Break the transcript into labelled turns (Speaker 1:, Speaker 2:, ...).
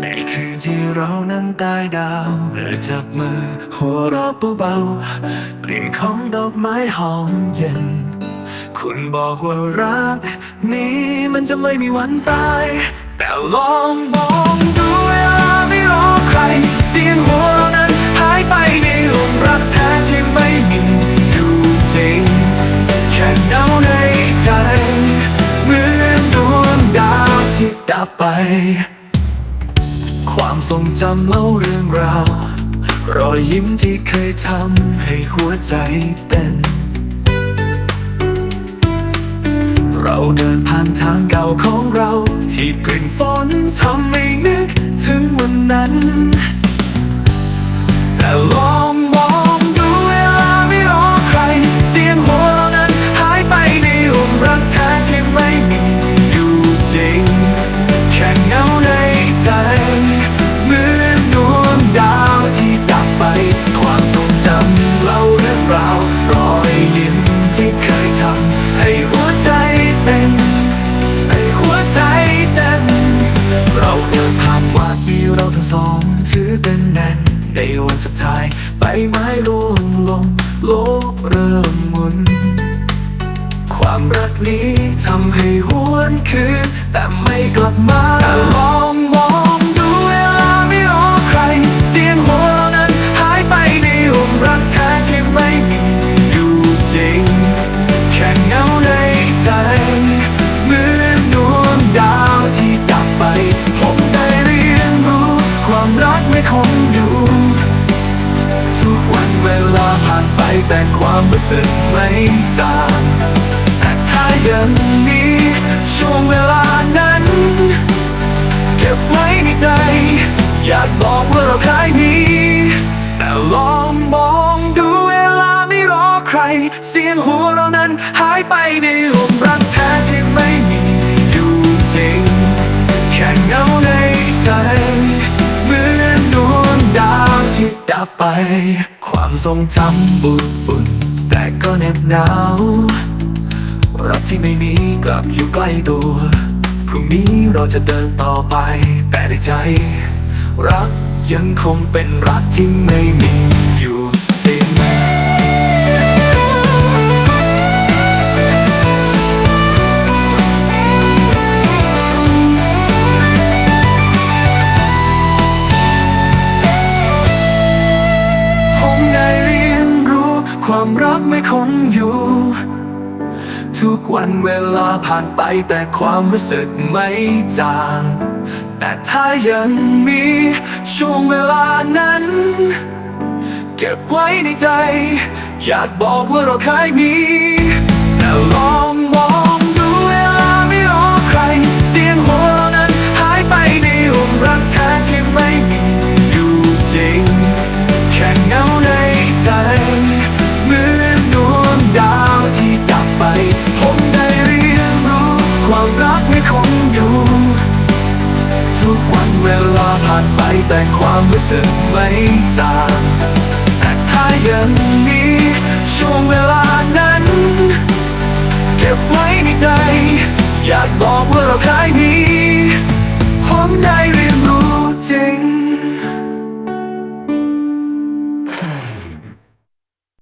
Speaker 1: ในคืนที่เรานั้นตายดาวเมื่อจับมือหัวเราะเบาๆกลิ่นของดอกไม้หอมเย็น คุณบอกว่ารัก นี้มันจะไม่มีวันตาย แต่ลองมองดูเวลาไม่รอใคร เสียงหัวเรานั้นหายไปในลมรักแท้ที่ไม่มีอยู่จริงแค่เงาในใจเหมือนดวงดาวที่ดับไป ความทรงจำเล่าเรื่องราว รอยยิ้มที่เคยทำให้หัวใจเต้น เราเดินผ่านทางเก่าของเรา ที่กลิ่นฝนทำให้นึกถึงวันนั้น แต่ลอง ไม้ร่วงลงโลกเริ่มหมุน ความรักนี้ทำให้หวนคืนแต่ไม่กลับมา แต่ความรู้สึกไม่จางแต่ถ้ายังมีช่วงเวลานั้น เก็บไว้ในใจ อยากบอกว่าเราเคยมีแต่ลองมองดูเวลาไม่รอใคร เสียงหัวเรานั้นหายไปในลมรักแท้ที่ไม่มีอยู่จริง แค่เงาในใจ เหมือนดวงดาวที่ดับไป ความทรงจำบุญบุญแต่ก็เหน็บหนาว รักที่ไม่มีกลับอยู่ใกล้ตัว พรุ่งนี้เราจะเดินต่อไปแต่ในใจ รักยังคงเป็นรักที่ไม่มี ความรักไม่คงอยู่ ทุกวันเวลาผ่านไปแต่ความรู้สึกไม่จางแต่ถ้ายังมีช่วงเวลานั้น เก็บไว้ในใจ อยากบอกว่าเราเคยมี กวันเวลาผ่านไปแต่ความรู้สึกไม่จางแต่ถ้ายังมีช่วงเวลานั้น เก็บไว้ในใจ อยากบอกว่าเราเายมี